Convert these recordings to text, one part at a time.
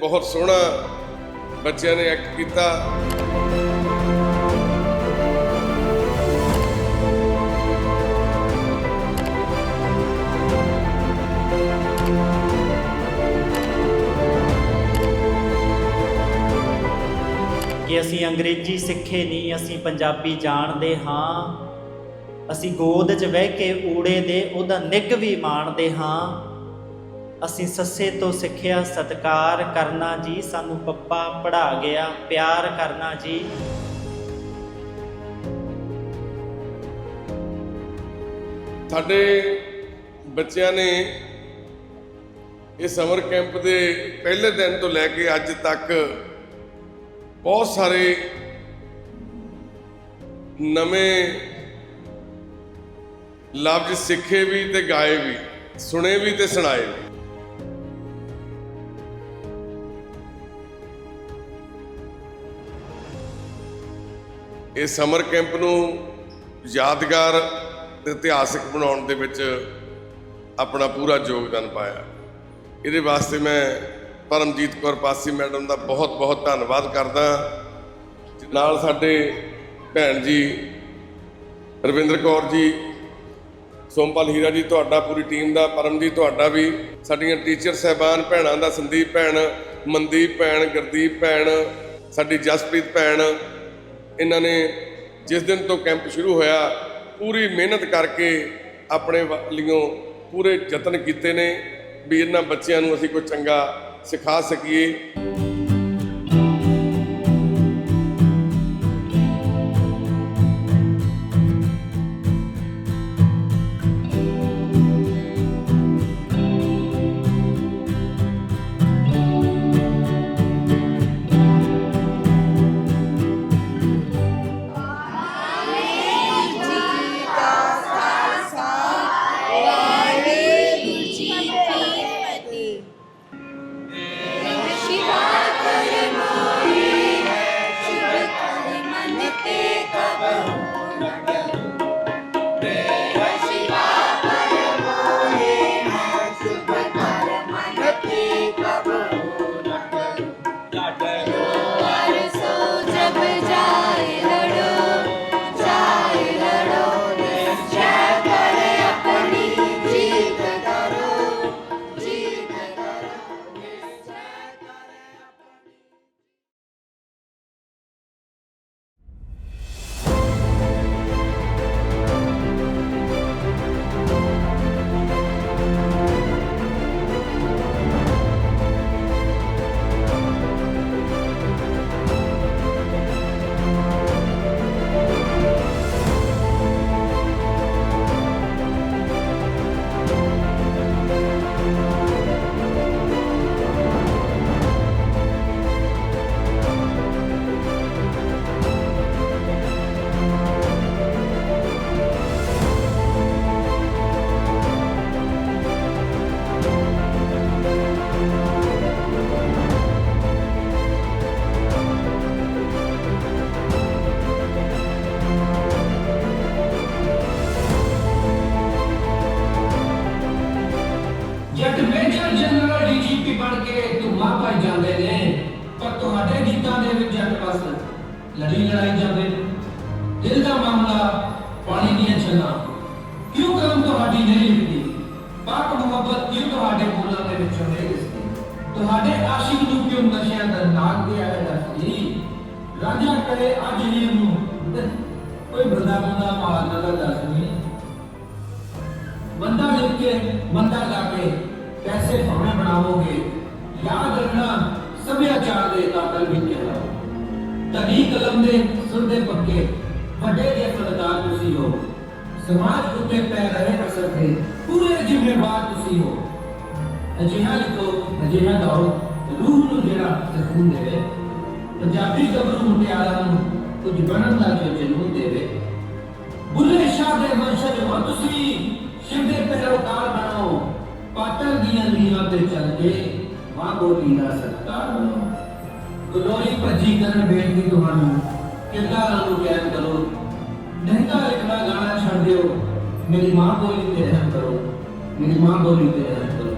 ਬਹੁਤ ਸੋਹਣਾ ਬੱਚਿਆਂ ਨੇ ਐਕਟ ਕੀਤਾ। ਕਿ ਅਸੀਂ ਅੰਗਰੇਜ਼ੀ ਸਿੱਖੇ ਨਹੀਂ ਅਸੀਂ ਪੰਜਾਬੀ ਜਾਣਦੇ ਹਾਂ। ਅਸੀਂ ਗੋਦ 'ਚ ਬਹਿ ਕੇ ਊੜੇ ਦੇ, ਉਹਦਾ ਨਿੱਘ ਵੀ ਮਾਣਦੇ ਹਾਂ। ਅਸੀਂ ਸੱਸੇ ਤੋਂ ਸਿੱਖਿਆ, ਸਤਕਾਰ ਕਰਨਾ ਜੀ, ਸਾਨੂੰ ਪੱਪਾ ਪੜਾ ਗਿਆ, ਪਿਆਰ ਕਰਨਾ ਜੀ। ਸਾਡੇ ਬੱਚਿਆਂ ਨੇ ਇਹ ਸਮਰ ਕੈਂਪ ਦੇ ਪਹਿਲੇ ਦਿਨ ਤੋਂ ਲੈ ਕੇ ਅੱਜ ਤੱਕ ਬਹੁਤ ਸਾਰੇ ਨਵੇਂ ਲਫ਼ਜ਼ ਸਿੱਖੇ ਵੀ ਤੇ ਗਾਏ ਵੀ, ਸੁਣੇ ਵੀ ਤੇ ਸੁਣਾਏ ਵੀ। ਇਹ ਸਮਰ ਕੈਂਪ ਨੂੰ ਯਾਦਗਾਰ ਤੇ ਇਤਿਹਾਸਿਕ ਬਣਾਉਣ ਦੇ ਵਿੱਚ ਆਪਣਾ ਪੂਰਾ ਯੋਗਦਾਨ ਪਾਇਆ। ਇਹਦੇ ਵਾਸਤੇ ਮੈਂ ਪਰਮਜੀਤ ਕੌਰ ਪਾਸੀ ਮੈਡਮ ਦਾ ਬਹੁਤ ਬਹੁਤ ਧੰਨਵਾਦ ਕਰਦਾ ਨਾਲ ਸਾਡੇ ਭੈਣ ਜੀ ਰਵਿੰਦਰ ਕੌਰ ਜੀ, ਸੋਮਪਾਲ ਹੀਰਾ ਜੀ ਤੁਹਾਡਾ, ਪੂਰੀ ਟੀਮ ਦਾ, ਪਰਮਜੀਤ ਤੁਹਾਡਾ ਵੀ, ਸਾਡੀਆਂ ਟੀਚਰ ਸਹਿਬਾਨ ਭੈਣਾਂ ਦਾ ਸੰਦੀਪ ਭੈਣ, ਮਨਦੀਪ ਭੈਣ, ਗੁਰਦੀਪ ਭੈਣ, ਸਾਡੀ ਜਸਪ੍ਰੀਤ ਭੈਣ ਇਹਨਾਂ ਨੇ ਜਿਸ ਦਿਨ ਤੋਂ ਕੈਂਪ ਸ਼ੁਰੂ ਹੋਇਆ, ਪੂਰੀ ਮਿਹਨਤ ਕਰਕੇ ਆਪਣੇ ਵੱਲੋਂ ਪੂਰੇ ਯਤਨ ਕੀਤੇ ਨੇ ਵੀ ਇਹਨਾਂ ਬੱਚਿਆਂ ਨੂੰ ਅਸੀਂ ਕੋਈ ਚੰਗਾ ਸਿਖਾ ਸਕੀਏ। ਰਾਜਾ ਕਰੇ ਅੱਜ ਹੀ ਨੂੰ ਕੋਈ ਬੰਦਾ ਬੰਦਾ ਮਾਰ ਨਜ਼ਰ ਦੱਸਦੀ ਬੰਦਾ ਲਿਖ ਕੇ ਬੰਦਾ ਲਾ ਕੇ ਪੈਸੇ ਭਾਵੇਂ ਬਣਾਵੋਗੇ ਯਾਦ ਰੱਖਣਾ ਸਭਿਆਚਾਰ ਦੇ ਕਾਤਲ ਵੀ ਕਿਹਾ ਤਨੀ ਕਲਮ ਦੇ ਸੁਰਦੇ ਪੱਕੇ ਵੱਡੇ ਦੇ ਫਲਦਾਰ ਤੁਸੀਂ ਹੋ ਸਮਾਜ ਉੱਤੇ ਪੈ ਰਹੇ ਅਸਰ ਦੇ ਪੂਰੇ ਜ਼ਿੰਮੇਵਾਰ ਤੁਸੀਂ ਹੋ ਅਜਿਹਾ ਲਿਖੋ ਅਜਿਹਾ ਗਾਓ ਰੂਹ ਨੂੰ ਜਿਹੜਾ ਸਕੂਨ ਦੇਵੇ ਪੰਜਾਬੀ ਗੱਭਰੂ ਮੁਟਿਆਰਾਂ ਨੂੰ ਕੁਝ ਬਣਨ ਦਾ ਜੋ ਜਨੂਨ ਦੇਵੇ ਬੁੱਲੇ ਸ਼ਾਹ ਦੇ ਵੰਸ਼ਜ ਹੋ ਤੁਸੀਂ ਸ਼ਿਵ ਦੇ ਬਣੋ ਪਾਟਲ ਦੀਆਂ ਲੀਹਾਂ ਤੇ ਚੱਲ ਕੇ ਮਾਂ ਬੋਲੀ ਦਾ ਸਤਕਾਰ ਬਣੋ ਗਲੋਰੀ ਭੱਜੀ ਕਰਨ ਬੇਨਤੀ ਤੁਹਾਨੂੰ ਕਿਰਦਾਰਾਂ ਨੂੰ ਗਿਆਨ ਕਰੋ। ਨਹਿੰਗਾ ਲਿਖਣਾ ਗਾਣਾ ਛੱਡ ਦਿਓ, ਮੇਰੀ ਮਾਂ ਬੋਲੀ ਤੇ ਰਹਿਮ ਕਰੋ। ਮੇਰੀ ਮਾਂ ਬੋਲੀ ਤੇ ਰਹਿਮ ਕਰੋ।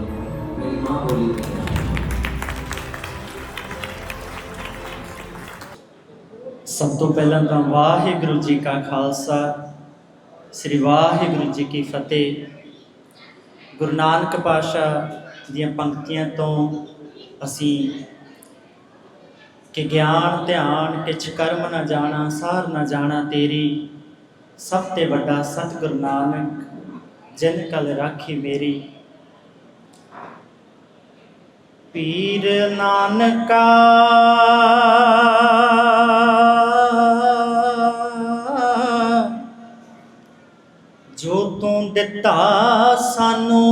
ਮੇਰੀ ਮਾਂ ਬੋਲੀ ਤੇ ਸਭ ਤੋਂ ਪਹਿਲਾਂ ਤਾਂ ਵਾਹਿਗੁਰੂ ਜੀ ਕਾ ਖਾਲਸਾ, ਸ੍ਰੀ ਵਾਹਿਗੁਰੂ ਜੀ ਕੀ ਫਤਿਹ। ਗੁਰੂ ਨਾਨਕ ਪਾਤਸ਼ਾਹ ਦੀਆਂ ਪੰਕਤੀਆਂ ਤੋਂ ਅਸੀਂ ਕਿ ਗਿਆਨ, ਧਿਆਨ, ਕਿਛ ਕਰਮ ਨਾ ਜਾਣਾ, ਸਾਰ ਨਾ ਜਾਣਾ ਤੇਰੀ, ਸਭ ਤੇ ਵੱਡਾ ਸਤਿਗੁਰ ਨਾਨਕ, ਜਿਨ ਕਲ ਰਾਖੀ ਮੇਰੀ। ਪੀਰ ਨਾਨਕਾ ਦਿੱਤਾ ਸਾਨੂੰ।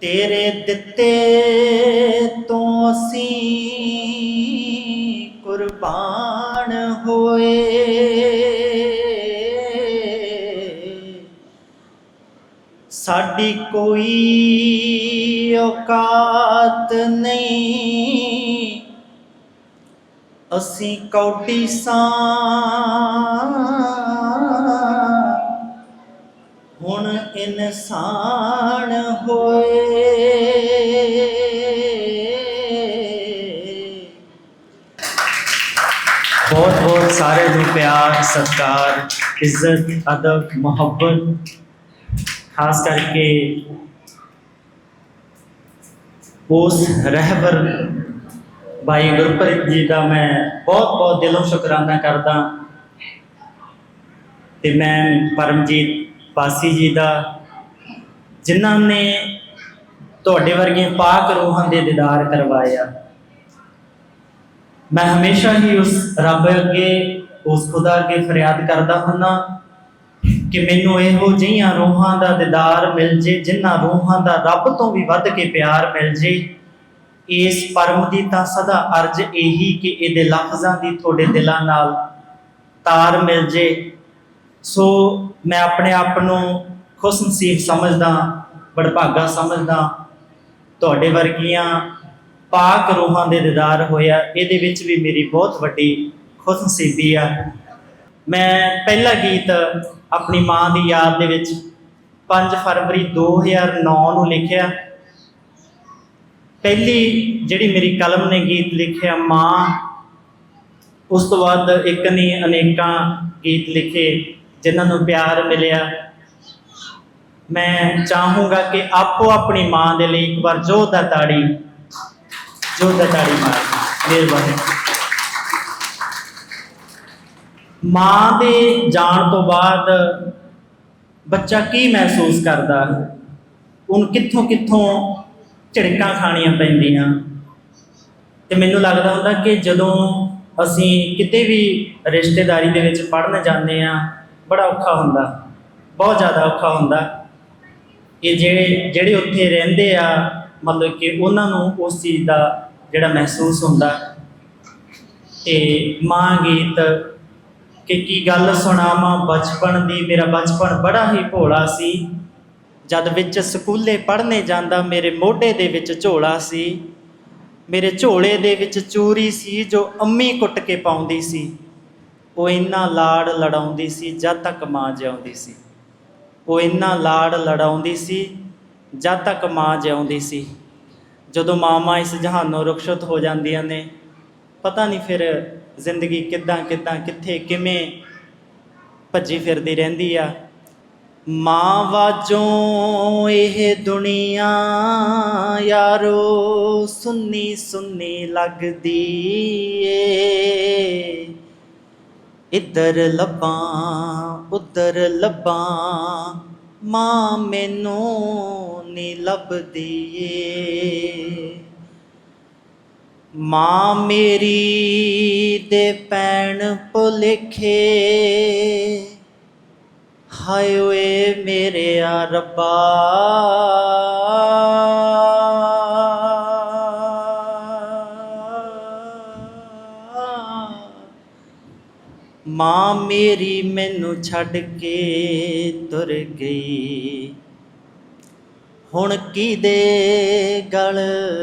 ਤੇਰੇ ਦਿੱਤੇ ਅਸੀਂ ਕੌਡੀ ਸਾਂ ਹੁਣ ਇਨਸਾਨ ਹੋਏ ਬਹੁਤ ਬਹੁਤ ਸਾਰੇ ਨੂੰ ਪਿਆਰ ਸਤਿਕਾਰ ਇੱਜ਼ਤ ਅਦਬ ਮੁਹੱਬਤ ਖਾਸ ਕਰਕੇ ਉਸ ਰਹਿਬਰ ਭਾਈ ਗੁਰਪ੍ਰੀਤ ਜੀ ਦਾ ਮੈਂ ਬਹੁਤ ਬਹੁਤ ਦਿਲੋਂ ਸ਼ੁਕਰਾਨਾ ਕਰਦਾ। ਤੇ ਮੈਂ ਪਰਮਜੀਤ ਪਾਸੀ ਜੀ ਦਾ, ਜਿਨ੍ਹਾਂ ਨੇ ਤੁਹਾਡੇ ਵਰਗੇ ਪਾਕ ਰੂਹਾਂ ਦੇ ਦੀਦਾਰ ਕਰਵਾਇਆ। ਮੈਂ ਹਮੇਸ਼ਾ ਹੀ ਉਸ ਰੱਬ ਅੱਗੇ, ਉਸ ਖੁਦਾ ਅੱਗੇ ਫਰਿਆਦ ਕਰਦਾ ਹੁੰਨਾ ਕਿ ਮੈਨੂੰ ਇਹੋ ਜਿਹੀਆਂ ਰੂਹਾਂ ਦਾ ਦੀਦਾਰ ਮਿਲ ਜੇ, ਜਿਨ੍ਹਾਂ ਰੂਹਾਂ ਦਾ ਰੱਬ ਤੋਂ ਵੀ ਵੱਧ ਕੇ ਪਿਆਰ ਮਿਲ ਜੇ। ਇਸ ਪਰਮ ਦੀ ਤਾਂ ਸਦਾ ਅਰਜ ਇਹੀ ਕਿ ਇਹਦੇ ਲਫ਼ਜ਼ਾਂ ਦੀ ਤੁਹਾਡੇ ਦਿਲਾਂ ਨਾਲ ਤਾਰ ਮਿਲ ਜੇ। ਸੋ ਮੈਂ ਆਪਣੇ ਆਪ ਨੂੰ ਖੁਸ਼ਨਸੀਬ ਸਮਝਦਾ, ਬੜਭਾਗਾ ਸਮਝਦਾ, ਤੁਹਾਡੇ ਵਰਗੀਆਂ ਪਾਕ ਰੂਹਾਂ ਦੇ ਦੀਦਾਰ ਹੋਇਆ, ਇਹਦੇ ਵਿੱਚ ਵੀ ਮੇਰੀ ਬਹੁਤ ਵੱਡੀ ਖੁਸ਼ਨਸੀਬੀ ਆ। ਮੈਂ ਪਹਿਲਾ ਗੀਤ ਆਪਣੀ ਮਾਂ ਦੀ ਯਾਦ ਦੇ ਵਿੱਚ 5 ਫਰਵਰੀ 2009 ਨੂੰ ਲਿਖਿਆ। ਪਹਿਲੀ ਜਿਹੜੀ ਮੇਰੀ ਕਲਮ ਨੇ ਗੀਤ ਲਿਖਿਆ, ਮਾਂ, ਉਸ ਤੋਂ ਬਾਅਦ ਇੱਕ ਨਹੀਂ ਅਨੇਕਾਂ ਗੀਤ ਲਿਖੇ ਜਿਨ੍ਹਾਂ ਨੂੰ ਪਿਆਰ ਮਿਲਿਆ। ਮੈਂ ਚਾਹੂੰਗਾ ਕਿ ਆਪੋ ਆਪਣੀ ਮਾਂ ਦੇ ਲਈ ਇੱਕ ਵਾਰ ਜ਼ੋਰਦਾਰ ਤਾੜੀ ਜ਼ੋਰਦਾਰ ਤਾੜੀ ਮਾਰ, ਮਿਹਰਬਾਨੀ। ਮਾਂ ਦੇ ਜਾਣ ਤੋਂ ਬਾਅਦ ਬੱਚਾ ਕੀ ਮਹਿਸੂਸ ਕਰਦਾ? ਉਹਨੂੰ ਕਿੱਥੋਂ ਕਿੱਥੋਂ ਝਿੜਕਾਂ ਖਾਣੀਆਂ ਪੈਂਦੀਆਂ। ਤੇ ਮੈਨੂੰ ਲੱਗਦਾ ਹੁੰਦਾ ਕਿ ਜਦੋਂ ਅਸੀਂ ਕਿਤੇ ਵੀ ਰਿਸ਼ਤੇਦਾਰੀ ਦੇ ਵਿੱਚ ਪੜਨ ਜਾਂਦੇ ਆ ਬੜਾ ਔਖਾ ਹੁੰਦਾ, ਬਹੁਤ ਜ਼ਿਆਦਾ ਔਖਾ ਹੁੰਦਾ। ਕਿ ਜਿਹੜੇ ਜਿਹੜੇ ਉੱਥੇ ਰਹਿੰਦੇ ਆ, ਮਤਲਬ ਕਿ ਉਹਨਾਂ ਨੂੰ ਉਸ ਚੀਜ਼ ਦਾ ਜਿਹੜਾ ਮਹਿਸੂਸ ਹੁੰਦਾ। ਤੇ ਮਾਂ ਗੀਤ ਕਿ ਕੀ ਗੱਲ ਸੁਣਾਵਾਂ, ਬਚਪਨ ਦੀ ਮੇਰਾ ਬਚਪਨ ਬੜਾ ਹੀ ਭੋਲਾ ਸੀ। ਜਦ ਵਿੱਚ ਸਕੂਲੇ ਪੜ੍ਹਨੇ ਜਾਂਦਾ ਮੇਰੇ ਮੋਢੇ ਦੇ ਵਿੱਚ ਝੋਲਾ ਸੀ। ਮੇਰੇ ਝੋਲੇ ਦੇ ਵਿੱਚ ਚੂਰੀ ਸੀ ਜੋ ਅੰਮੀ ਕੁੱਟ ਕੇ ਪਾਉਂਦੀ ਸੀ। ਉਹ ਇੰਨਾ ਲਾੜ ਲੜਾਉਂਦੀ ਸੀ ਜਦ ਤੱਕ ਮਾਂ ਜਿਉਂਦੀ ਸੀ। ਉਹ ਇੰਨਾ ਲਾੜ ਲੜਾਉਂਦੀ ਸੀ ਜਦ ਤੱਕ ਮਾਂ ਜਿਉਂਦੀ ਸੀ। ਜਦੋਂ ਮਾਵਾਂ ਇਸ ਜਹਾਨੋਂ ਰੁਖਸ਼ਤ ਹੋ ਜਾਂਦੀਆਂ ਨੇ, ਪਤਾ ਨਹੀਂ ਫਿਰ ਜ਼ਿੰਦਗੀ ਕਿੱਦਾਂ ਕਿੱਦਾਂ ਕਿੱਥੇ ਕਿਵੇਂ ਭੱਜੀ ਫਿਰਦੀ ਰਹਿੰਦੀ ਆ। ਮਾਂ ਵਾਜੋਂ ਇਹ ਦੁਨੀਆ ਯਾਰੋ ਸੁੰਨੀ ਸੁੰਨੀ ਲੱਗਦੀ ਏ। ਇੱਧਰ ਲੱਭਾਂ, ਉੱਧਰ ਲੱਭਾਂ, ਮਾਂ ਮੈਨੂੰ ਨੀ ਲੱਭਦੀ ਏ। ਮਾਂ ਮੇਰੀ ਦੇ ਪੈਣ ਭੁਲੇਖੇ ਹਾਏ ਓਏ ਮੇਰੇ ਆ ਰੱਬਾ। ਮਾਂ ਮੇਰੀ ਮੈਨੂੰ ਛੱਡ ਕੇ ਤੁਰ ਗਈ। ਹੁਣ ਕਿਹਦੇ ਗਲ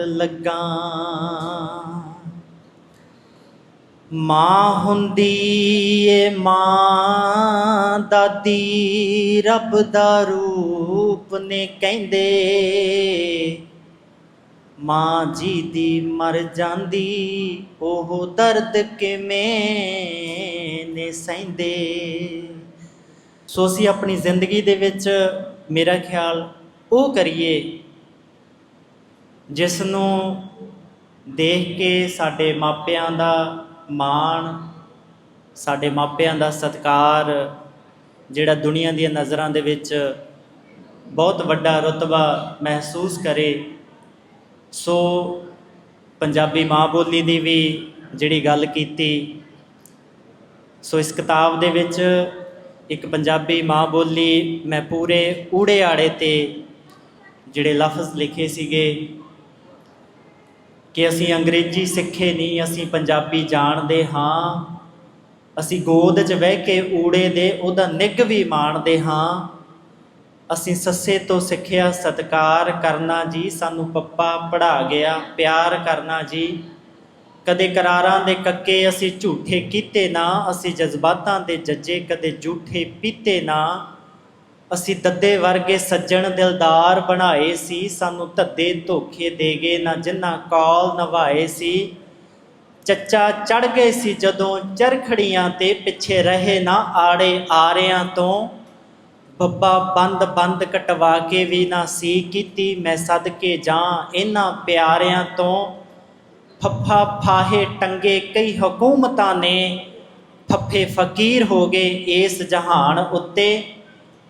ਲੱਗਾ? ਮਾਂ ਹੁੰਦੀ ਏ ਮਾਂ, ਦਾਦੀ ਰੱਬ ਦਾ ਰੂਪ ਨੇ ਕਹਿੰਦੇ। ਮਾਂ ਜੀ ਦੀ ਮਰ ਜਾਂਦੀ, ਉਹ ਦਰਦ ਕਿਵੇਂ ਨੇ ਸਹਿੰਦੇ। ਸੋ ਅਸੀਂ ਆਪਣੀ ਜ਼ਿੰਦਗੀ ਦੇ ਵਿੱਚ ਮੇਰਾ ਖਿਆਲ ਉਹ ਕਰੀਏ ਜਿਸ ਨੂੰ ਦੇਖ ਕੇ ਸਾਡੇ ਮਾਪਿਆਂ ਦਾ ਮਾਣ, ਸਾਡੇ ਮਾਪਿਆਂ ਦਾ ਸਤਿਕਾਰ, ਜਿਹੜਾ ਦੁਨੀਆ ਦੀਆਂ ਨਜ਼ਰਾਂ ਦੇ ਵਿੱਚ ਬਹੁਤ ਵੱਡਾ ਰਤਬਾ ਮਹਿਸੂਸ ਕਰੇ, ਸੋ ਪੰਜਾਬੀ ਮਾਂ ਬੋਲੀ ਦੀ ਵੀ ਜਿਹੜੀ ਗੱਲ ਕੀਤੀ, ਸੋ ਇਸ ਕਿਤਾਬ ਦੇ ਵਿੱਚ ਇੱਕ ਪੰਜਾਬੀ ਮਾਂ ਬੋਲੀ ਮੈਂ ਪੂਰੇ ਊੜੇ ਆੜੇ ਤੇ ਜਿਹੜੇ ਲਫ਼ਜ਼ ਲਿਖੇ ਸੀਗੇ ਕਿ ਅਸੀਂ ਅੰਗਰੇਜ਼ੀ ਸਿੱਖੇ ਨਹੀਂ, ਅਸੀਂ ਪੰਜਾਬੀ ਜਾਣਦੇ ਹਾਂ। ਅਸੀਂ ਗੋਦ 'ਚ ਬਹਿ ਕੇ ਊੜੇ ਦੇ, ਉਹਦਾ ਨਿੱਘ ਵੀ ਮਾਣਦੇ ਹਾਂ। ਅਸੀਂ ਸੱਸੇ ਤੋਂ ਸਿੱਖਿਆ, ਸਤਕਾਰ ਕਰਨਾ ਜੀ, ਸਾਨੂੰ ਪੱਪਾ ਪੜਾ ਗਿਆ, ਪਿਆਰ ਕਰਨਾ ਜੀ। ਕਦੇ ਕਰਾਰਾਂ ਦੇ ਕੱਕੇ ਅਸੀਂ ਝੂਠੇ ਕੀਤੇ ਨਾ, ਅਸੀਂ ਜਜ਼ਬਾਤਾਂ ਦੇ ਜੱਜੇ ਕਦੇ ਝੂਠੇ ਪੀਤੇ ਨਾ। ਅਸੀਂ ਦੱਦੇ ਵਰਗੇ ਸੱਜਣ ਦਿਲਦਾਰ ਬਣਾਏ ਸੀ, ਸਾਨੂੰ ਧੱਦੇ ਧੋਖੇ ਦੇ ਗਏ ਨਾ ਜਿੰਨਾ ਕਾਲ ਨਵਾਏ ਸੀ। ਚੱਚਾ ਚੜ ਗਏ ਸੀ ਜਦੋਂ ਚਰਖੜੀਆਂ ਤੇ ਪਿੱਛੇ ਰਹੇ ਨਾ ਆੜੇ ਆਰਿਆਂ ਤੋਂ। ਬੱਬਾ ਬੰਦ ਬੰਦ ਕਟਵਾ ਕੇ ਵੀ ਨਾ ਸੀ ਕੀਤੀ ਮੈਂ ਸਦਕੇ ਜਾਂ ਇਹਨਾਂ ਪਿਆਰਿਆਂ ਤੋਂ। ਫੱਫਾ ਫਾਹੇ ਟੰਗੇ ਕਈ ਹਕੂਮਤਾਂ ਨੇ, ਫੱਫੇ ਫਕੀਰ ਹੋ ਗਏ ਇਸ ਜਹਾਨ ਉੱਤੇ।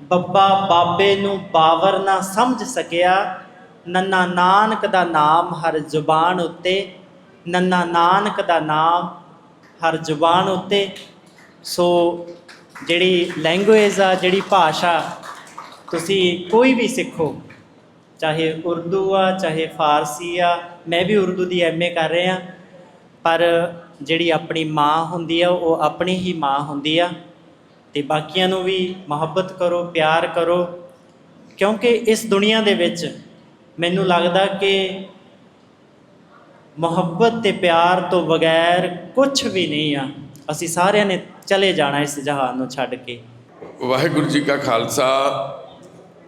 ਬੱਬਾ ਬਾਬੇ ਨੂੰ ਬਾਵਰ ਨਾ ਸਮਝ ਸਕਿਆ। ਨੰਨਾ ਨਾਨਕ ਦਾ ਨਾਮ ਹਰ ਜ਼ੁਬਾਨ ਉੱਤੇ। ਨੰਨਾ ਨਾਨਕ ਦਾ ਨਾਮ ਹਰ ਜ਼ੁਬਾਨ ਉੱਤੇ। ਸੋ ਜਿਹੜੀ ਲੈਂਗੁਏਜ ਆ, ਜਿਹੜੀ ਭਾਸ਼ਾ ਤੁਸੀਂ ਕੋਈ ਵੀ ਸਿੱਖੋ, ਚਾਹੇ ਉਰਦੂ ਆ, ਚਾਹੇ ਫਾਰਸੀ ਆ, ਮੈਂ ਵੀ ਉਰਦੂ ਦੀ ਐਮਏ ਕਰ ਰਿਹਾ। ਪਰ ਜਿਹੜੀ ਆਪਣੀ ਮਾਂ ਹੁੰਦੀ ਆ, ਉਹ ਆਪਣੀ ਹੀ ਮਾਂ ਹੁੰਦੀ ਆ। ਤੇ ਬਾਕੀਆਂ ਨੂੰ ਵੀ ਮੁਹੱਬਤ ਕਰੋ, ਪਿਆਰ ਕਰੋ। ਕਿਉਂਕਿ ਇਸ ਦੁਨੀਆ ਦੇ ਵਿੱਚ ਮੈਨੂੰ ਲੱਗਦਾ ਕਿ ਮੁਹੱਬਤ ਤੇ ਪਿਆਰ ਤੋਂ ਬਗੈਰ ਕੁਝ ਵੀ ਨਹੀਂ ਆ। ਅਸੀਂ ਸਾਰਿਆਂ ਨੇ ਚਲੇ ਜਾਣਾ ਇਸ ਜਹਾਨ ਨੂੰ ਛੱਡ ਕੇ। ਵਾਹਿਗੁਰੂ ਜੀ ਕਾ ਖਾਲਸਾ,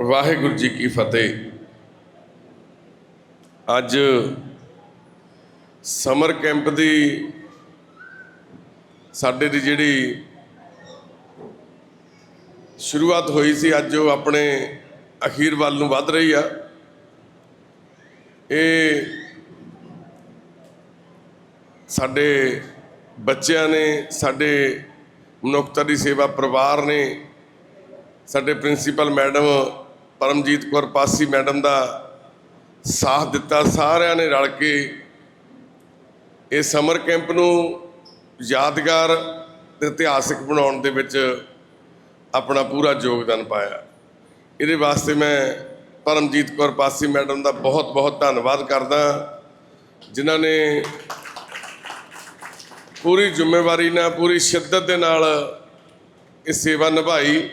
ਵਾਹਿਗੁਰੂ ਜੀ ਕੀ ਫਤਿਹ। ਅੱਜ ਸਮਰ ਕੈਂਪ ਦੀ ਸਾਡੇ ਦੀ ਜਿਹੜੀ ਸ਼ੁਰੂਆਤ ਹੋਈ ਸੀ, ਅੱਜ ਉਹ ਆਪਣੇ ਅਖੀਰ ਵੱਲ ਨੂੰ ਵੱਧ ਰਹੀ ਆ। ਇਹ ਸਾਡੇ ਬੱਚਿਆਂ ਨੇ, ਸਾਡੇ ਮਨੁੱਖਤਾ ਦੀ ਸੇਵਾ ਪਰਿਵਾਰ ਨੇ, ਸਾਡੇ principal madam Paramjit Kaur Pasi madam ਦਾ ਸਾਥ ਦਿੱਤਾ। ਸਾਰਿਆਂ ਨੇ ਰਲ ਕੇ ਇਹ ਸਮਰ ਕੈਂਪ ਨੂੰ ਯਾਦਗਾਰ ਤੇ ਇਤਿਹਾਸਿਕ ਬਣਾਉਣ ਦੇ ਵਿੱਚ ਆਪਣਾ ਪੂਰਾ ਯੋਗਦਾਨ ਪਾਇਆ। ਇਹਦੇ ਵਾਸਤੇ ਮੈਂ ਪਰਮਜੀਤ ਕੌਰ ਪਾਸੀ ਮੈਡਮ ਦਾ ਬਹੁਤ ਬਹੁਤ ਧੰਨਵਾਦ ਕਰਦਾ ਜਿਨ੍ਹਾਂ ਨੇ ਪੂਰੀ ਜ਼ਿੰਮੇਵਾਰੀ ਨਾਲ, ਪੂਰੀ ਸ਼ਿੱਦਤ ਦੇ ਨਾਲ ਇਹ ਸੇਵਾ ਨਿਭਾਈ।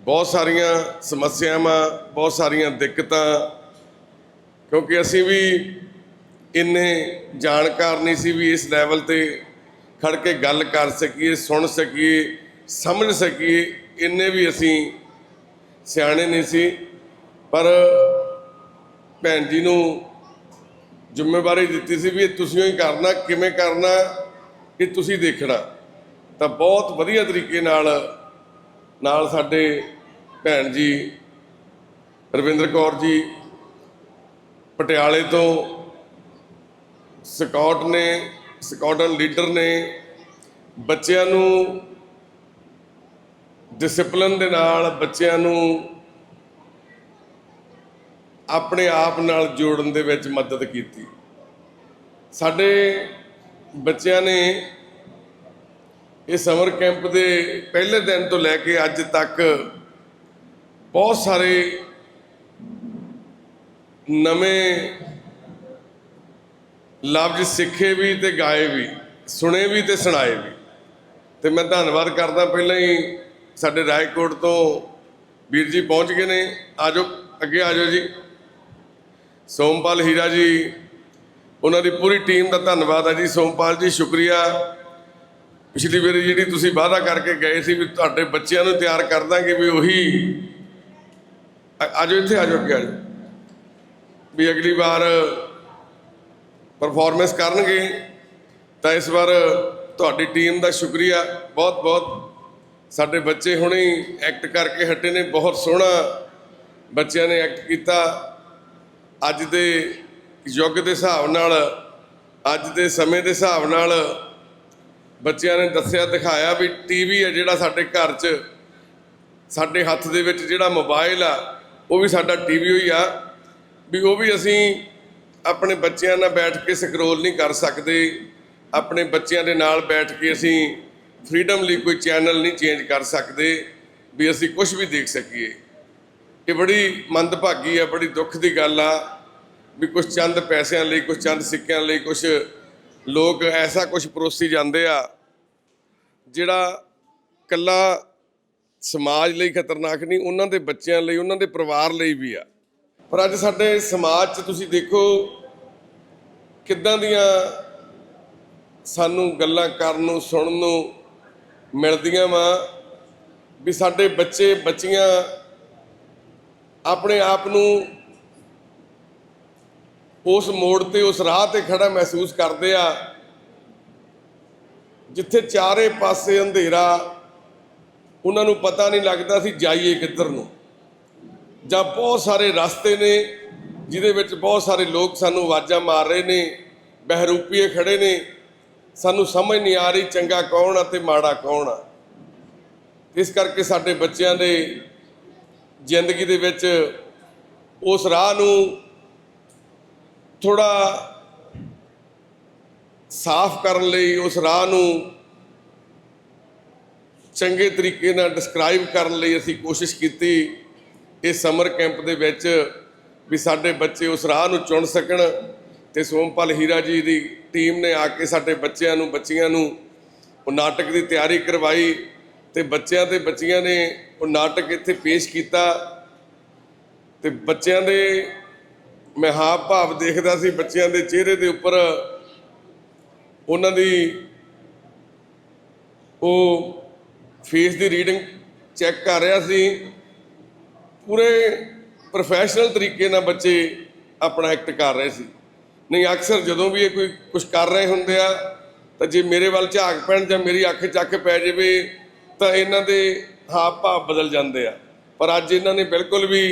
ਬਹੁਤ ਸਾਰੀਆਂ ਸਮੱਸਿਆਵਾਂ, ਬਹੁਤ ਸਾਰੀਆਂ ਦਿੱਕਤਾਂ, ਕਿਉਂਕਿ ਅਸੀਂ ਵੀ ਇੰਨੇ ਜਾਣਕਾਰ ਨਹੀਂ ਸੀ ਵੀ ਇਸ ਲੈਵਲ ਤੇ ਖੜ ਕੇ ਗੱਲ ਕਰ ਸਕੀਏ, ਸੁਣ ਸਕੀਏ। ਸਮਝ ਸਕੀਏ, ਇੰਨੇ ਵੀ ਅਸੀਂ ਸਿਆਣੇ ਨਹੀਂ ਸੀ, ਪਰ ਭੈਣ ਜੀ ਨੂੰ ਜ਼ਿੰਮੇਵਾਰੀ ਦਿੱਤੀ ਸੀ ਵੀ ਇਹ ਤੁਸੀਂ ਹੀ ਕਰਨਾ, ਕਿਵੇਂ ਕਰਨਾ, ਕਿ ਤੁਸੀਂ ਦੇਖਣਾ। ਤਾਂ ਬਹੁਤ ਵਧੀਆ ਤਰੀਕੇ ਨਾਲ ਨਾਲ ਸਾਡੇ ਭੈਣ ਜੀ, ਰਵਿੰਦਰ ਕੌਰ ਜੀ, ਪਟਿਆਲੇ ਤੋਂ ਸਕਾਟ ਨੇ ਸਕਾਊਟਨ ਲੀਡਰ ਨੇ, ਬੱਚਿਆਂ ਨੂੰ ਡਿਸਪਲਿਨ ਦੇ ਨਾਲ ਬੱਚਿਆਂ ਨੂੰ ਆਪਣੇ ਆਪ ਨਾਲ ਜੋੜਨ ਦੇ ਵਿੱਚ ਮਦਦ ਕੀਤੀ। ਸਾਡੇ ਬੱਚਿਆਂ ਨੇ ਇਹ ਸਮਰ ਕੈਂਪ ਦੇ ਪਹਿਲੇ ਦਿਨ ਤੋਂ ਲੈ ਕੇ ਅੱਜ ਤੱਕ ਬਹੁਤ ਸਾਰੇ ਨਵੇਂ ਲਫ਼ਜ਼ ਸਿੱਖੇ ਵੀ ਤੇ ਗਾਏ ਵੀ, ਸੁਣੇ ਵੀ ਤੇ ਸੁਣਾਏ ਵੀ। ਤੇ ਮੈਂ ਧੰਨਵਾਦ ਕਰਦਾ ਪਹਿਲਾਂ ਹੀ ਸਾਡੇ ਰਾਏਕੋਟ ਤੋਂ ਵੀਰ ਜੀ ਪਹੁੰਚ ਗਏ ਨੇ। ਆਜੋ, ਅੱਗੇ ਆਜੋ ਜੀ। ਸੋਮਪਾਲ ਹੀਰਾ ਜੀ, ਉਹਨਾਂ ਦੀ ਪੂਰੀ ਟੀਮ ਦਾ ਧੰਨਵਾਦ ਹੈ ਜੀ। ਸੋਮਪਾਲ ਜੀ, ਸ਼ੁਕਰੀਆ। ਪਿਛਲੀ ਵਾਰੀ ਜਿਹੜੀ ਤੁਸੀਂ ਵਾਅਦਾ ਕਰਕੇ ਗਏ ਸੀ ਵੀ ਤੁਹਾਡੇ ਬੱਚਿਆਂ ਨੂੰ ਤਿਆਰ ਕਰ ਦਾਂਗੇ ਵੀ ਉਹੀ ਆ- ਆਜੋ ਇੱਥੇ, ਆਜੋ ਅੱਗੇ, ਆਜੋ। ਵੀ ਅਗਲੀ ਵਾਰ ਪਰਫਾਰਮੈਂਸ ਕਰਨਗੇ। ਤਾਂ ਇਸ ਵਾਰ ਤੁਹਾਡੀ ਟੀਮ ਦਾ ਸ਼ੁਕਰੀਆ। ਬਹੁਤ ਬਹੁਤ ਸਾਡੇ ਬੱਚੇ ਹੁਣੇ ਐਕਟ ਕਰਕੇ ਹਟੇ ਨੇ, ਬਹੁਤ ਸੋਹਣਾ ਬੱਚਿਆਂ ਨੇ ਐਕਟ ਕੀਤਾ। ਅੱਜ ਦੇ ਯੁੱਗ ਦੇ ਹਿਸਾਬ ਨਾਲ, ਅੱਜ ਦੇ ਸਮੇਂ ਦੇ ਹਿਸਾਬ ਨਾਲ ਬੱਚਿਆਂ ਨੇ ਦੱਸਿਆ, ਦਿਖਾਇਆ ਵੀ ਟੀਵੀ ਹੈ ਜਿਹੜਾ ਸਾਡੇ ਘਰ 'ਚ, ਸਾਡੇ ਹੱਥ ਦੇ ਵਿੱਚ ਜਿਹੜਾ ਮੋਬਾਈਲ ਆ, ਉਹ ਵੀ ਸਾਡਾ ਟੀਵੀ ਹੋਈ ਆ, ਵੀ ਉਹ ਵੀ ਅਸੀਂ ਆਪਣੇ ਬੱਚਿਆਂ ਨਾਲ ਬੈਠ ਕੇ ਸਕਰੋਲ ਨਹੀਂ ਕਰ ਸਕਦੇ। ਆਪਣੇ ਬੱਚਿਆਂ ਦੇ ਨਾਲ ਬੈਠ ਕੇ ਅਸੀਂ ਫ੍ਰੀडम ਲਈ ਕੋਈ ਚੈਨਲ ਨਹੀਂ ਚੇਂਜ ਕਰ ਸਕਦੇ ਵੀ ਅਸੀਂ ਕੁਝ ਵੀ ਦੇਖ ਸਕੀਏ। ਇਹ ਬੜੀ ਮੰਦਭਾਗੀ ਆ, ਬੜੀ ਦੁੱਖ ਦੀ ਗੱਲ ਆ ਵੀ ਕੁਝ ਚੰਦ ਪੈਸਿਆਂ ਲਈ ਕੁਝ ਚੰਦ ਸਿੱਕਿਆਂ ਲਈ ਕੁਝ ਲੋਕ ਐਸਾ ਕੁਝ ਪਰੋਸੀ ਜਾਂਦੇ ਆ ਜਿਹੜਾ ਕੱਲਾ ਸਮਾਜ ਲਈ ਖਤਰਨਾਕ ਨਹੀਂ, ਉਹਨਾਂ ਦੇ ਬੱਚਿਆਂ ਲਈ, ਉਹਨਾਂ ਦੇ ਪਰਿਵਾਰ ਲਈ ਵੀ ਆ। ਪਰ ਅੱਜ ਸਾਡੇ ਸਮਾਜ 'ਚ ਤੁਸੀਂ ਦੇਖੋ ਕਿੱਦਾਂ ਦੀਆਂ ਸਾਨੂੰ ਗੱਲਾਂ ਕਰਨ ਨੂੰ, ਸੁਣਨ ਨੂੰ ਮਿਲਦੀਆਂ ਵਾ ਵੀ ਸਾਡੇ ਬੱਚੇ, ਬੱਚੀਆਂ ਆਪਣੇ ਆਪ ਨੂੰ ਉਸ ਮੋੜ ਤੇ, ਉਸ ਰਾਹ ਤੇ ਖੜਾ ਮਹਿਸੂਸ ਕਰਦੇ ਆ, ਜਿੱਥੇ ਚਾਰੇ ਪਾਸੇ ਅੰਧੇਰਾ, ਉਹਨਾਂ ਨੂੰ ਪਤਾ ਨਹੀਂ ਲੱਗਦਾ ਸੀ ਜਾਈਏ ਕਿੱਧਰ ਨੂੰ। ਜਾਂ ਬਹੁਤ ਸਾਰੇ ਰਸਤੇ ਨੇ ਜਿਹਦੇ ਵਿੱਚ ਬਹੁਤ ਸਾਰੇ ਲੋਕ ਸਾਨੂੰ ਆਵਾਜ਼ਾਂ ਮਾਰ ਰਹੇ ਨੇ, ਬਹਿਰੂਪੀਏ ਖੜੇ ਨੇ। ਸਾਨੂੰ ਸਮਝ ਨਹੀਂ ਆ ਰਹੀ ਚੰਗਾ ਕੌਣ ਅਤੇ ਮਾੜਾ ਕੌਣ ਆ। ਇਸ ਕਰਕੇ ਸਾਡੇ ਬੱਚਿਆਂ ਦੇ ਜ਼ਿੰਦਗੀ ਦੇ ਵਿੱਚ ਉਸ ਰਾਹ ਨੂੰ ਥੋੜਾ ਸਾਫ਼ ਕਰਨ ਲਈ, ਉਸ ਰਾਹ ਨੂੰ ਚੰਗੇ ਤਰੀਕੇ ਨਾਲ ਡਿਸਕ੍ਰਾਈਬ ਕਰਨ ਲਈ ਅਸੀਂ ਕੋਸ਼ਿਸ਼ ਕੀਤੀ ਇਸ ਸਮਰ ਕੈਂਪ ਦੇ ਵਿੱਚ ਵੀ ਸਾਡੇ ਬੱਚੇ ਉਸ ਰਾਹ ਨੂੰ ਚੁਣ ਸਕਣ ਤੇ ਸੋਮਪਾਲ ਹੀਰਾ ਜੀ ਦੀ ਟੀਮ ਨੇ ਆ ਕੇ ਸਾਡੇ ਬੱਚਿਆਂ ਨੂੰ, ਬੱਚੀਆਂ ਨੂੰ ਉਹ ਨਾਟਕ ਦੀ ਤਿਆਰੀ ਕਰਵਾਈ ਤੇ ਬੱਚਿਆਂ ਤੇ ਬੱਚੀਆਂ ਨੇ ਉਹ ਨਾਟਕ ਇੱਥੇ ਪੇਸ਼ ਕੀਤਾ ਤੇ ਬੱਚਿਆਂ ਦੇ ਮੈਂ ਹਾਵ ਭਾਵ ਦੇਖਦਾ ਸੀ ਬੱਚਿਆਂ ਦੇ ਚਿਹਰੇ ਦੇ ਉੱਪਰ ਉਹਨਾਂ ਦੀ ਉਹ ਫੇਸ ਦੀ ਰੀਡਿੰਗ ਚੈੱਕ ਕਰ ਰਿਹਾ ਸੀ। ਪੂਰੇ ਪ੍ਰੋਫੈਸ਼ਨਲ ਤਰੀਕੇ ਨਾਲ ਬੱਚੇ ਆਪਣਾ ਐਕਟ ਕਰ ਰਹੇ ਸੀ। ਨਹੀਂ, ਅਕਸਰ ਜਦੋਂ ਵੀ ਇਹ ਕੋਈ ਕੁਝ ਕਰ ਰਹੇ ਹੁੰਦੇ ਆ, ਤਾਂ ਜੇ ਮੇਰੇ ਵੱਲ ਝਾਕ ਪੈਣ ਜਾਂ ਮੇਰੀ ਅੱਖ ਚੱਕ ਪੈ ਜਾਵੇ, ਤਾਂ ਇਹਨਾਂ ਦੇ ਹਾਵ ਭਾਵ ਬਦਲ ਜਾਂਦੇ ਆ। ਪਰ ਅੱਜ ਇਹਨਾਂ ਨੇ ਬਿਲਕੁਲ ਵੀ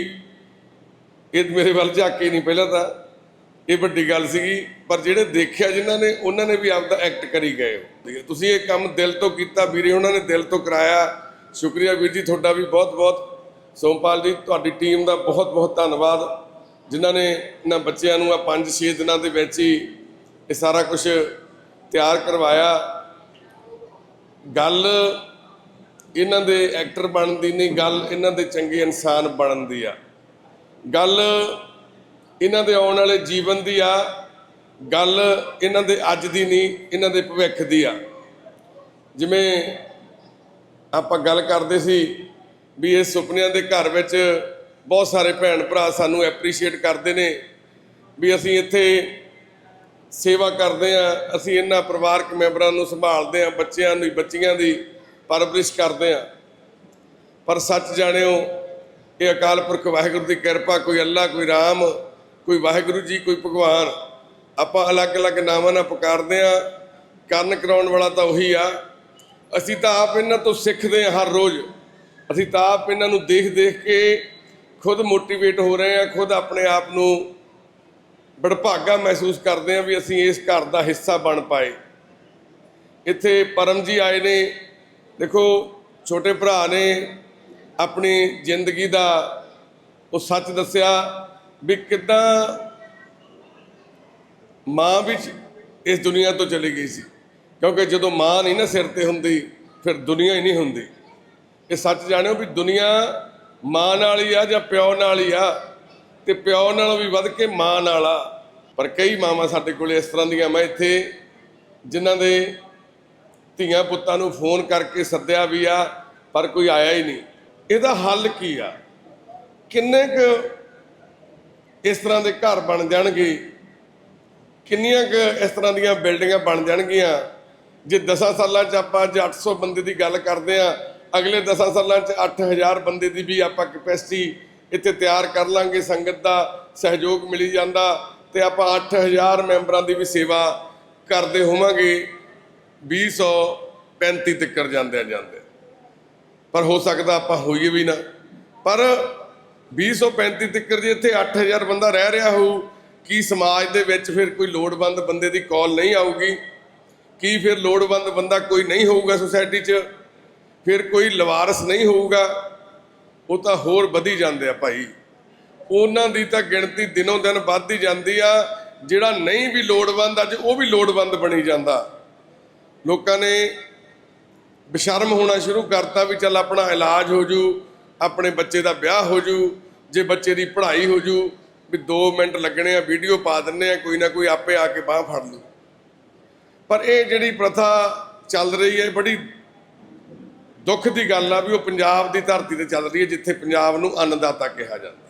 ਇਹ ਮੇਰੇ ਵੱਲ ਝਾਕੇ ਨਹੀਂ ਪਹਿਲਾਂ ਤਾਂ। ਇਹ ਵੱਡੀ ਗੱਲ ਸੀਗੀ, ਪਰ ਜਿਹੜੇ ਦੇਖਿਆ ਜਿਨ੍ਹਾਂ ਨੇ, ਉਹਨਾਂ ਨੇ ਵੀ ਆਪਦਾ ਐਕਟ ਕਰੀ ਗਏ ਤੁਸੀਂ ਇਹ ਕੰਮ ਦਿਲ ਤੋਂ ਕੀਤਾ ਵੀਰੇ, ਉਹਨਾਂ ਨੇ ਦਿਲ ਤੋਂ ਕਰਾਇਆ। ਸ਼ੁਕਰੀਆ ਵੀਰ ਜੀ, ਤੁਹਾਡਾ ਵੀ ਬਹੁਤ ਬਹੁਤ ਸੋਮਪਾਲ ਜੀ, ਤੁਹਾਡੀ ਟੀਮ ਦਾ ਬਹੁਤ ਬਹੁਤ ਧੰਨਵਾਦ। ਜਿਨ੍ਹਾਂ ਨੇ ਇਹਨਾਂ ਬੱਚਿਆਂ ਨੂੰ ਆ 5-6 ਦਿਨਾਂ ਦੇ ਵਿੱਚ ਹੀ ਇਹ ਸਾਰਾ ਕੁਝ ਤਿਆਰ ਕਰਵਾਇਆ। ਗੱਲ ਇਹਨਾਂ ਦੇ ਐਕਟਰ ਬਣਨ ਦੀ ਨਹੀਂ, ਗੱਲ ਇਹਨਾਂ ਦੇ ਚੰਗੇ ਇਨਸਾਨ ਬਣਨ ਦੀ ਆ। ਗੱਲ ਇਹਨਾਂ ਦੇ ਆਉਣ ਵਾਲੇ ਜੀਵਨ ਦੀ ਆ, ਗੱਲ ਇਹਨਾਂ ਦੇ ਅੱਜ ਦੀ ਨਹੀਂ, ਇਹਨਾਂ ਦੇ ਭਵਿੱਖ ਦੀ ਆ। ਜਿਵੇਂ ਆਪਾਂ ਗੱਲ ਕਰਦੇ ਸੀ ਵੀ ਇਹ ਸੁਪਨਿਆਂ ਦੇ ਘਰ ਵਿੱਚ ਬਹੁਤ ਸਾਰੇ ਭੈਣ ਭਰਾ ਸਾਨੂੰ ਐਪਰੀਸ਼ੀਏਟ ਕਰਦੇ ਨੇ ਵੀ ਅਸੀਂ ਇੱਥੇ ਸੇਵਾ ਕਰਦੇ ਆ ਅਸੀਂ ਇਹਨਾਂ ਪਰਿਵਾਰਕ ਮੈਂਬਰਾਂ ਨੂੰ ਸੰਭਾਲਦੇ ਆ ਬੱਚਿਆਂ ਨੂੰ ਬੱਚੀਆਂ ਦੀ ਪਰਵਰਿਸ਼ ਕਰਦੇ ਆ ਪਰ ਸੱਚ ਜਾਣਿਓ, ਇਹ ਅਕਾਲ ਪੁਰਖ ਵਾਹਿਗੁਰੂ ਦੀ ਕਿਰਪਾ, ਕੋਈ ਅੱਲਾ, ਕੋਈ ਰਾਮ, ਕੋਈ ਵਾਹਿਗੁਰੂ ਜੀ, ਕੋਈ ਭਗਵਾਨ, ਆਪਾਂ ਅਲੱਗ-ਅਲੱਗ ਨਾਵਾਂ ਨਾਲ ਪੁਕਾਰਦੇ ਆ ਕਰਨ ਕਰਾਉਣ ਵਾਲਾ ਤਾਂ ਉਹੀ ਆ। ਅਸੀਂ ਤਾਂ ਆਪ ਇਹਨਾਂ ਤੋਂ ਸਿੱਖਦੇ ਆ ਹਰ ਰੋਜ਼। ਅਸੀਂ ਤਾਂ ਆਪ ਇਹਨਾਂ ਨੂੰ ਦੇਖ-ਦੇਖ ਕੇ ਖੁਦ ਮੋਟੀਵੇਟ ਹੋ ਰਹੇ ਆ, ਖੁਦ ਆਪਣੇ ਆਪ ਨੂੰ ਬੜਭਾਗਾ ਮਹਿਸੂਸ ਕਰਦੇ ਆ ਵੀ ਅਸੀਂ ਇਸ ਘਰ ਦਾ ਹਿੱਸਾ ਬਣ ਪਾਏ। ਇੱਥੇ ਪਰਮ ਜੀ ਆਏ ਨੇ, ਦੇਖੋ ਛੋਟੇ ਭਰਾ ਨੇ ਆਪਣੀ ਜ਼ਿੰਦਗੀ ਦਾ ਉਹ ਸੱਚ ਦੱਸਿਆ ਵੀ ਕਿੱਦਾਂ ਮਾਂ ਵੀ ਇਸ ਦੁਨੀਆ ਤੋਂ ਚਲੀ ਗਈ ਸੀ। ਕਿਉਂਕਿ ਜਦੋਂ ਮਾਂ ਨਹੀਂ ਨਾ ਸਿਰ ਤੇ ਹੁੰਦੀ, ਫਿਰ ਦੁਨੀਆ ਹੀ ਨਹੀਂ ਹੁੰਦੀ। ਇਹ ਸੱਚ ਜਾਣਿਓ ਵੀ ਦੁਨੀਆ ਮਾਂ ਨਾਲ ਹੀ ਆ ਜਾਂ ਪਿਓ ਨਾਲ ਹੀ ਆ? ਤੇ ਪਿਓ ਨਾਲੋਂ ਵੀ ਵੱਧ ਕੇ ਮਾਂ ਨਾਲ ਆ। ਪਰ ਕਈ ਮਾਵਾਂ ਸਾਡੇ ਕੋਲੇ ਇਸ ਤਰ੍ਹਾਂ ਦੀਆਂ, ਮੈਂ ਇੱਥੇ ਜਿਨ੍ਹਾਂ ਦੇ ਧੀਆਂ ਪੁੱਤਾਂ ਨੂੰ ਫੋਨ ਕਰਕੇ ਸੱਦਿਆ ਵੀ ਆ, ਪਰ ਕੋਈ ਆਇਆ ਹੀ ਨਹੀਂ। ਇਹਦਾ ਹੱਲ ਕੀ ਆ? ਕਿੰਨੇ ਕੁ ਇਸ ਤਰ੍ਹਾਂ ਦੇ ਘਰ ਬਣ ਜਾਣਗੇ? ਕਿੰਨੀਆਂ ਕੁ ਇਸ ਤਰ੍ਹਾਂ ਦੀਆਂ ਬਿਲਡਿੰਗਾਂ ਬਣ ਜਾਣਗੀਆਂ? ਜੇ 10 ਸਾਲਾਂ 'ਚ ਆਪਾਂ ਅੱਜ 800 ਬੰਦੇ ਦੀ ਗੱਲ ਕਰਦੇ ਆ ਅਗਲੇ 10 ਸਾਲਾਂ 'ਚ 8000 ਬੰਦੇ ਦੀ ਵੀ ਆਪਾਂ ਕਪੈਸਿਟੀ ਇੱਥੇ ਤਿਆਰ ਕਰ ਲਾਂਗੇ, ਸੰਗਤ ਦਾ ਸਹਿਯੋਗ ਮਿਲੀ ਜਾਂਦਾ ਤੇ ਆਪਾਂ 8000 ਮੈਂਬਰਾਂ ਦੀ ਵੀ ਸੇਵਾ ਕਰਦੇ ਹੋਵਾਂਗੇ 235 ਤੱਕਰ ਜਾਂਦੇ ਜਾਂਦੇ ਪਰ ਹੋ ਸਕਦਾ ਆਪਾਂ ਹੋਈਏ ਵੀ ਨਾ। ਪਰ 235 ਤੱਕਰ ਜੇ ਇੱਥੇ 8000 ਬੰਦਾ ਰਹਿ ਰਿਹਾ ਹੋਊ, ਕੀ ਸਮਾਜ ਦੇ ਵਿੱਚ ਫਿਰ ਕੋਈ ਲੋੜਵੰਦ ਬੰਦੇ ਦੀ ਕਾਲ ਨਹੀਂ ਆਊਗੀ? ਕੀ ਫਿਰ ਲੋੜਵੰਦ ਬੰਦਾ ਕੋਈ ਨਹੀਂ ਹੋਊਗਾ ਸੁਸਾਇਟੀ 'ਚ? ਫਿਰ ਕੋਈ ਲਵਾਰਸ ਨਹੀਂ ਹੋਊਗਾ, ਉਹ ਤਾਂ ਹੋਰ ਵਧੀ ਜਾਂਦੇ ਆ ਭਾਈ। ਉਹਨਾਂ ਦੀ ਤਾਂ ਗਿਣਤੀ ਦਿਨੋਂ ਦਿਨ ਵੱਧਦੀ ਜਾਂਦੀ ਆ, ਜਿਹੜਾ ਨਹੀਂ ਵੀ ਲੋੜਵੰਦ, ਅੱਜ ਉਹ ਵੀ ਲੋੜਵੰਦ ਬਣੀ ਜਾਂਦਾ। ਲੋਕਾਂ ਨੇ ਬਸ਼ਰਮ ਹੋਣਾ ਸ਼ੁਰੂ ਕਰਤਾ ਵੀ ਚੱਲ ਆਪਣਾ ਇਲਾਜ ਹੋ ਜੂ, ਆਪਣੇ ਬੱਚੇ ਦਾ ਵਿਆਹ ਹੋ ਜੂ, ਜੇ ਬੱਚੇ ਦੀ ਪੜ੍ਹਾਈ ਹੋ ਜੂ, ਵੀ 2 ਮਿੰਟ ਲੱਗਣੇ ਆ, ਵੀਡੀਓ ਪਾ ਦਿੰਨੇ ਆ, ਕੋਈ ਨਾ ਕੋਈ ਆਪੇ ਆ ਕੇ ਬਾਹ ਫੜ ਲੂ। ਪਰ ਇਹ ਜਿਹੜੀ ਪ੍ਰਥਾ ਚੱਲ ਰਹੀ ਹੈ ਬੜੀ ਦੁੱਖ ਦੀ ਗੱਲ ਆ ਵੀ ਉਹ ਪੰਜਾਬ ਦੀ ਧਰਤੀ ਤੇ ਚੱਲ ਰਹੀ ਹੈ, ਜਿੱਥੇ ਪੰਜਾਬ ਨੂੰ ਅੰਨਦਾਤਾ ਕਿਹਾ ਜਾਂਦਾ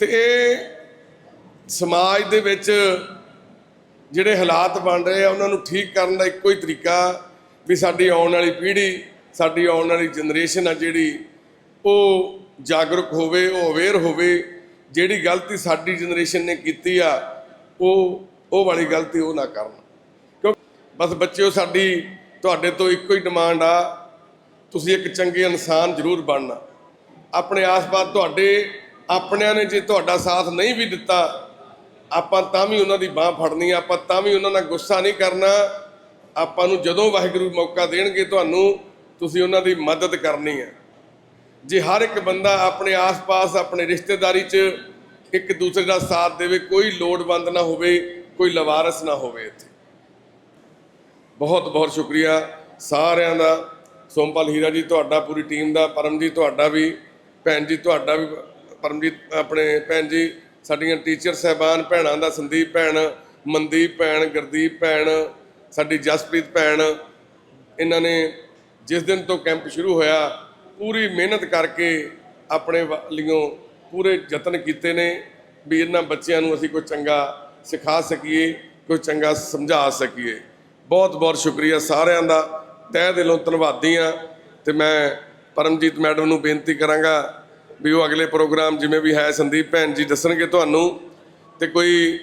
ਤੇ ਇਹ ਸਮਾਜ ਦੇ ਵਿੱਚ ਜਿਹੜੇ ਹਾਲਾਤ ਬਣ ਰਹੇ ਆ, ਉਹਨਾਂ ਨੂੰ ਠੀਕ ਕਰਨ ਦਾ ਇੱਕੋ ਹੀ ਤਰੀਕਾ ਵੀ ਸਾਡੀ ਆਉਣ ਵਾਲੀ ਪੀੜ੍ਹੀ, ਸਾਡੀ ਆਉਣ ਵਾਲੀ ਜਨਰੇਸ਼ਨ ਆ ਜਿਹੜੀ ਉਹ ਜਾਗਰੂਕ ਹੋਵੇ, ਉਹ ਅਵੇਅਰ ਹੋਵੇ, ਜਿਹੜੀ ਗਲਤੀ ਸਾਡੀ ਜਨਰੇਸ਼ਨ ਨੇ ਕੀਤੀ ਆ, ਉਹ ਉਹ ਵਾਲੀ ਗਲਤੀ ਉਹ ਨਾ ਕਰਨ। ਕਿਉਂ? ਬਸ ਬੱਚਿਓ, ਸਾਡੀ ਤੁਹਾਡੇ ਤੋਂ ਇੱਕੋ ਹੀ ਡਿਮਾਂਡ ਆ, ਤੁਸੀਂ ਇੱਕ ਚੰਗੇ ਇਨਸਾਨ ਜ਼ਰੂਰ ਬਣਨਾ। ਆਪਣੇ ਆਸ-ਪਾਸ ਤੁਹਾਡੇ ਆਪਣਿਆਂ ਨੇ ਜੇ ਤੁਹਾਡਾ ਸਾਥ ਨਹੀਂ ਵੀ ਦਿੱਤਾ, ਆਪਾਂ ਤਾਂ ਵੀ ਉਹਨਾਂ ਦੀ ਬਾਹ ਫੜਨੀ ਆ, ਆਪਾਂ ਤਾਂ ਵੀ ਉਹਨਾਂ ਨਾਲ ਗੁੱਸਾ ਨਹੀਂ ਕਰਨਾ। ਆਪਾਂ ਨੂੰ ਜਦੋਂ ਵਾਹਿਗੁਰੂ ਮੌਕਾ ਦੇਣਗੇ, ਤੁਹਾਨੂੰ ਤੁਸੀਂ ਉਹਨਾਂ ਦੀ ਮਦਦ ਕਰਨੀ ਹੈ ਜੇ ਹਰ ਇੱਕ ਬੰਦਾ ਆਪਣੇ ਆਸ-ਪਾਸ, ਆਪਣੇ ਰਿਸ਼ਤੇਦਾਰੀ 'ਚ ਇੱਕ ਦੂਸਰੇ ਦਾ ਸਾਥ ਦੇਵੇ, ਕੋਈ ਲੋੜਵੰਦ ਨਾ ਹੋਵੇ, ਕੋਈ ਲਵਾਰਸ ਨਾ ਹੋਵੇ ਇੱਥੇ। ਬਹੁਤ ਬਹੁਤ ਸ਼ੁਕਰੀਆ ਸਾਰਿਆਂ ਦਾ। ਸੋਮਪਾਲ ਹੀਰਾ ਜੀ, ਤੁਹਾਡਾ ਪੂਰੀ ਟੀਮ ਦਾ ਪਰਮ ਜੀ ਤੁਹਾਡਾ ਵੀ, ਭੈਣ ਜੀ ਤੁਹਾਡਾ ਵੀ, ਪਰਮਜੀਤ, ਆਪਣੇ ਭੈਣ ਜੀ, ਸਾਡੀਆਂ ਟੀਚਰ ਸਹਿਬਾਨ ਭੈਣਾਂ ਦਾ ਸੰਦੀਪ ਭੈਣ, ਮਨਦੀਪ ਭੈਣ, ਗੁਰਦੀਪ ਭੈਣ, ਸਾਡੀ ਜਸਪ੍ਰੀਤ ਭੈਣ, ਇਹਨਾਂ ਨੇ ਜਿਸ ਦਿਨ ਤੋਂ ਕੈਂਪ ਸ਼ੁਰੂ ਹੋਇਆ, ਪੂਰੀ ਮਿਹਨਤ ਕਰਕੇ ਆਪਣੇ ਵੱਲੋਂ ਪੂਰੇ ਯਤਨ ਕੀਤੇ ਨੇ ਵੀ ਇਹਨਾਂ ਬੱਚਿਆਂ ਨੂੰ ਅਸੀਂ ਕੋਈ ਚੰਗਾ ਸਿਖਾ ਸਕੀਏ ਕੋਈ ਚੰਗਾ ਸਮਝਾ ਸਕੀਏ। ਬਹੁਤ ਬਹੁਤ ਸ਼ੁਕਰੀਆ ਸਾਰਿਆਂ ਦਾ। ਤਹਿ ਦਿਲੋਂ ਧੰਨਵਾਦੀ ਆ ਤੇ ਮੈਂ ਪਰਮਜੀਤ ਮੈਡਮ ਨੂੰ ਬੇਨਤੀ ਕਰਾਂਗਾ ਵੀ ਉਹ ਅਗਲੇ ਪ੍ਰੋਗਰਾਮ ਜਿਵੇਂ ਵੀ ਹੈ, ਸੰਦੀਪ ਭੈਣ ਜੀ ਦੱਸਣਗੇ ਤੁਹਾਨੂੰ ਤੇ ਕੋਈ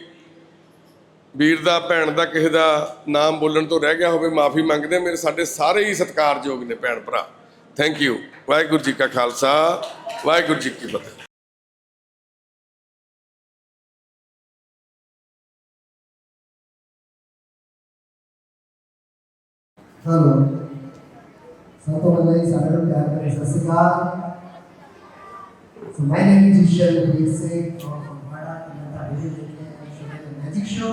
ਵੀਰ ਦਾ, ਭੈਣ ਦਾ, ਕਿਸੇ ਦਾ ਨਾਮ ਬੋਲਣ ਤੋਂ ਰਹਿ ਗਿਆ ਹੋਵੇ, ਮਾਫੀ ਮੰਗਦੇ ਮੇਰੇ ਸਾਡੇ ਸਾਰੇ ਹੀ ਸਤਿਕਾਰਯੋਗ ਨੇ ਭੈਣ ਭਰਾ। ਥੈਂਕ ਯੂ ਵਾਹਿਗੁਰੂ ਜੀ ਕਾ ਖਾਲਸਾ, ਵਾਹਿਗੁਰੂ ਜੀ ਕੀ ਫਤਿਹ। हेलो सब वाले सारे लोग प्यार करें। सत श्रीकाल so my name is Ishar से और हमारा कनाडा भेज देते हैं मैजिक शो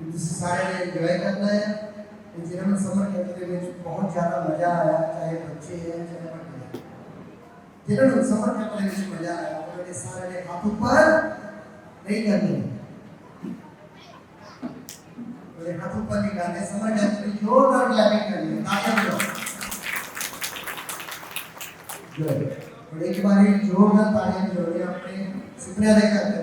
जिससे सारे एंजॉय करना है। जिन्होंने समर कैंप के लिए बहुत ज़्यादा मज़ा आया, चाहे बच्चे हैं, चाहे बड़े हैं। जिन्होंने समर कैंप के लिए मज़ा आया। उन्होंने सारे हाथों पर नहीं करनी। गए तो जोरदार क्लैपिंग करिए तालियां बजाओ गुड और एक बार ये जोरदार तालियां बजाओ अपने सपने अदा